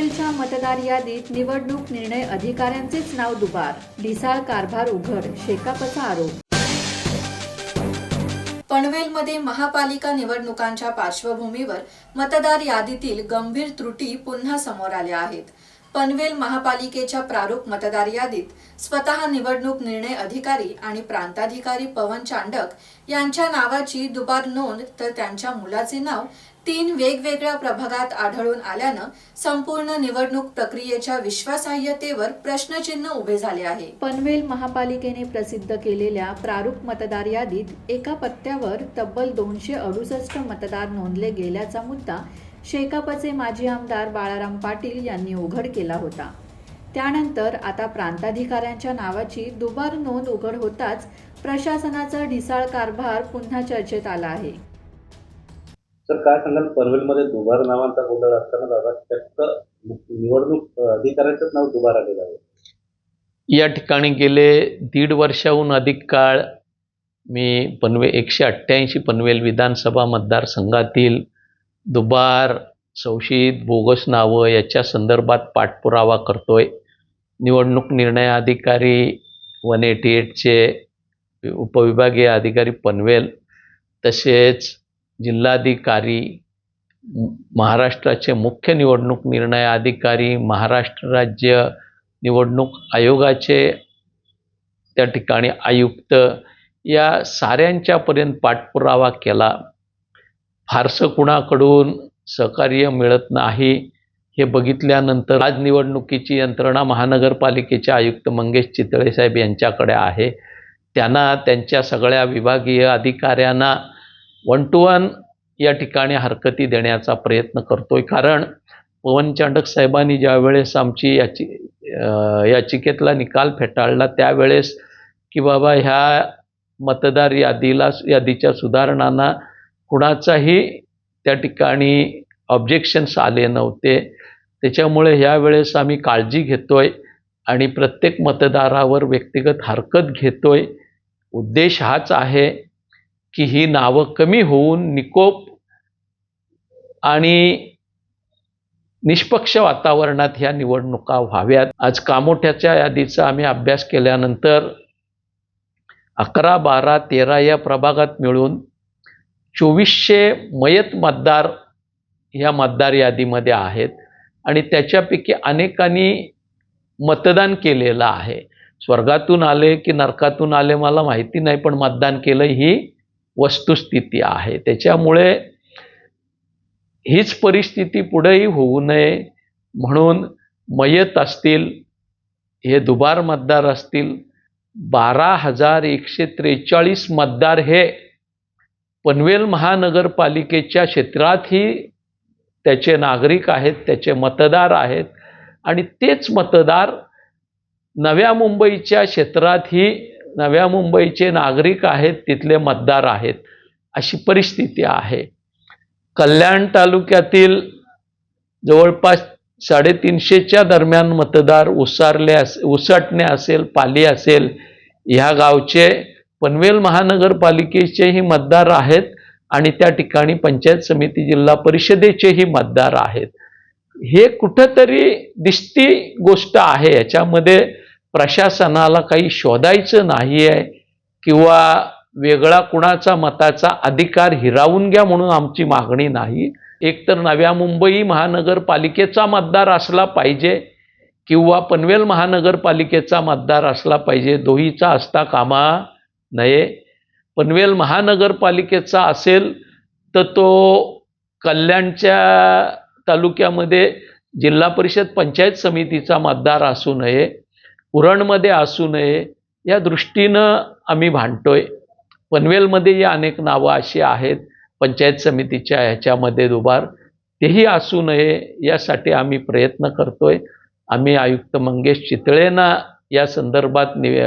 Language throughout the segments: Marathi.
पनवेलच्या मतदार यादीत निवडणूक निर्णय अधिकाऱ्यांचेच नाव दुबार. ढिसाळ कारभार उघड शेकापचा आरोप. पनवेलमध्ये महापालिका निवडणुकांच्या पार्श्वभूमीवर मतदार यादीतील गंभीर त्रुटी पुन्हा समोर आल्या आहेत. पनवेल महापालिकेच्या प्रारूप मतदार यादीत स्वतः निवडणूक निर्णय अधिकारी आणि प्रांताधिकारी पवन चांडक यांच्या नावाची दुबार नोंद तर त्यांच्या मुलाचे नाव तीन वेगवेगळ्या प्रभागात आढळून आल्यानं संपूर्ण निवडणूक प्रक्रियेच्या विश्वासार्हतेवर प्रश्नचिन्ह उभे झाले आहे. पनवेल महापालिकेने प्रसिद्ध केलेल्या प्रारूप मतदार यादीत एका पत्त्यावर तब्बल दोनशे अडुसष्ट मतदार नोंदले गेल्याचा मुद्दा शेकापचे माजी आमदार बाळाराम पाटील यांनी उघड केला होता. त्यानंतर आता प्रांताधिकाऱ्यांच्या नावाची दुबार नोंद उघड होताच प्रशासनाचा ढिसाळ कारभार पुन्हा चर्चेत आला आहे. तर काय सांगाल पनवेलमध्ये दुबार नावांचा गोंधळ असताना दादा चक्क निवडणूक अधिकाऱ्याचंच नाव दुबार आलेलं आहे. या ठिकाणी गेले दीड वर्षाहून अधिक काळ मी पनवे एकशे अठ्ठ्याऐंशी पनवेल विधानसभा मतदारसंघातील दुबार संशयित बोगस नावं याच्या संदर्भात पाठपुरावा करतोय. निवडणूक निर्णय अधिकारी वन एटी एटचे उपविभागीय अधिकारी पनवेल तसेच जिल्हाधिकारी महाराष्ट्राचे मुख्य निवडणूक निर्णय अधिकारी महाराष्ट्र राज्य निवडणूक आयोगाचे त्या ठिकाणी आयुक्त या साऱ्यांच्यापर्यंत पाठपुरावा केला. फारसं कुणाकडून सहकार्य मिळत नाही हे बघितल्यानंतर आज निवडणुकीची यंत्रणा महानगरपालिकेचे आयुक्त मंगेश चितळे साहेब यांच्याकडे आहे. त्यांना त्यांच्या सगळ्या विभागीय अधिकाऱ्यांना वन टू वन या ठिकाणी हरकती देण्याचा प्रयत्न करतोय. कारण पवन चांडक साहेबांनी ज्यावेळेस आमची याची याचिकेतला निकाल फेटाळला त्यावेळेस की बाबा ह्या मतदार यादीला यादीच्या सुधारणांना कुणाचाही त्या ठिकाणी ऑब्जेक्शन्स आले नव्हते. त्याच्यामुळे ह्यावेळेस आम्ही काळजी घेतोय आणि प्रत्येक मतदारावर व्यक्तिगत हरकत घेतोय. उद्देश हाच आहे की ही नावं कमी होऊन निकोप आणि निष्पक्ष वातावरणात ह्या निवडणुका व्हाव्यात. आज कामोठ्याच्या यादीचा आम्ही अभ्यास केल्यानंतर अकरा बारा तेरा या प्रभागात मिळून चोवीसशे मयत मतदार ह्या मतदार यादीमध्ये आहेत आणि त्याच्यापैकी अनेकांनी मतदान केलेलं आहे. स्वर्गातून आले की नरकातून आले मला माहिती नाही पण मतदान केलं ही वस्तुस्थिती आहे. त्याच्यामुळे हीच परिस्थिती पुढेही होऊ नये म्हणून मयत असतील हे दुबार मतदार असतील बारा हजार एकशे त्रेचाळीस मतदार हे पनवेल महानगरपालिकेच्या क्षेत्रातही त्याचे नागरिक आहेत त्याचे मतदार आहेत आणि तेच मतदार नव्या मुंबईच्या क्षेत्रातही नव्या मुंबईचे नागरिक आहेत तिथले मतदार आहेत. अशी परिस्थिती आहे. कल्याण तालुक्यातील जवळपास साडेतीनशेच्या दरम्यान मतदार उसारले अस उसटणे असेल पाली असेल ह्या गावचे पनवेल महानगरपालिकेचेही मतदार आहेत आणि त्या ठिकाणी पंचायत समिती जिल्हा परिषदेचेही मतदार आहेत. हे कुठंतरी दिसती गोष्ट आहे. याच्यामध्ये प्रशासनाला काही शोधायचं नाही आहे किंवा वेगळा कुणाचा मताचा अधिकार हिरावून घ्या म्हणून आमची मागणी नाही. एकतर नव्या मुंबई महानगरपालिकेचा मतदार असला पाहिजे किंवा पनवेल महानगरपालिकेचा मतदार असला पाहिजे दोहीचा असता कामा नये. पनवेल महानगरपालिकेचा असेल तर तो कल्याणच्या तालुक्यामध्ये जिल्हा परिषद पंचायत समितीचा मतदार असू नये. उरणमध्ये असू नये या दृष्टीनं आम्ही भांडतोय. पनवेलमध्येही अनेक नावं अशी आहेत पंचायत समितीच्या ह्याच्यामध्ये दुबार. तेही असू नये यासाठी आम्ही प्रयत्न करतोय. आम्ही आयुक्त मंगेश चितळेंना या संदर्भात नि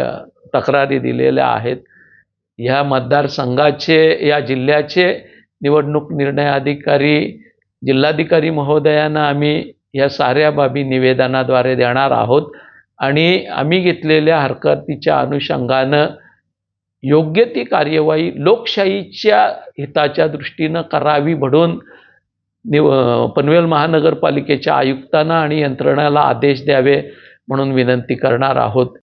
तक्रारी दिलेल्या आहेत. ह्या मतदारसंघाचे या जिल्ह्याचे निवडणूक निर्णय अधिकारी जिल्हाधिकारी महोदयांना आम्ही या साऱ्या बाबी निवेदनाद्वारे देणार आहोत. आणि आम्ही घेतलेल्या हरकतीच्या अनुषंगानं योग्य ती कार्यवाही लोकशाहीच्या हिताच्या दृष्टीनं करावी म्हणून निव पनवेल महानगरपालिकेच्या आयुक्तांना आणि यंत्रणाला आदेश द्यावे म्हणून विनंती करणार आहोत.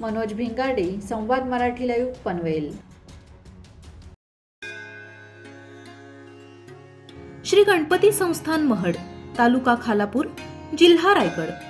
मनोज भिंगाडे संवाद मराठी लाईव्ह पनवेल. श्री गणपती संस्थान महड तालुका खालापूर जिल्हा रायगड.